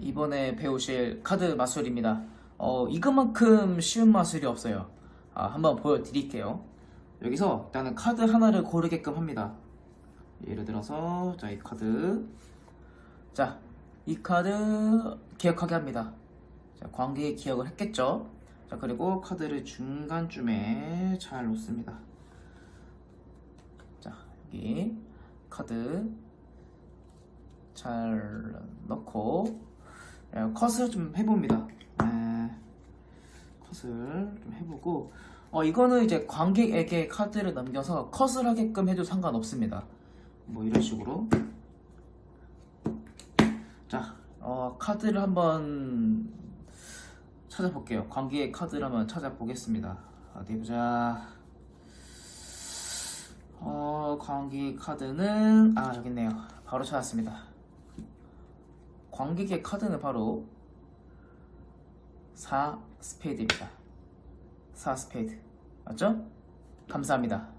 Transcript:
이번에 배우실 카드 마술입니다. 어, 이것만큼 쉬운 마술이 없어요. 아, 한번 보여드릴게요. 여기서 일단은 카드 하나를 고르게끔 합니다. 예를 들어서, 자, 이 카드. 자, 이 카드 기억하게 합니다. 자, 관계 기억을 했겠죠? 자, 그리고 카드를 중간쯤에 잘 놓습니다. 자, 여기 카드 잘 넣고 예, 컷을 좀 해봅니다. 예, 컷을 좀 해보고 어 이거는 이제 관객에게 카드를 넘겨서 컷을 하게끔 해도 상관없습니다. 뭐 이런 식으로 자 어, 카드를 한번 찾아볼게요. 관객의 카드를 한번 찾아보겠습니다. 어디 보자. 어, 관객 카드는 아 여기 있네요. 바로 찾았습니다. 관객의 카드는 바로 4 스페이드입니다. 4 스페이드. 맞죠? 감사합니다.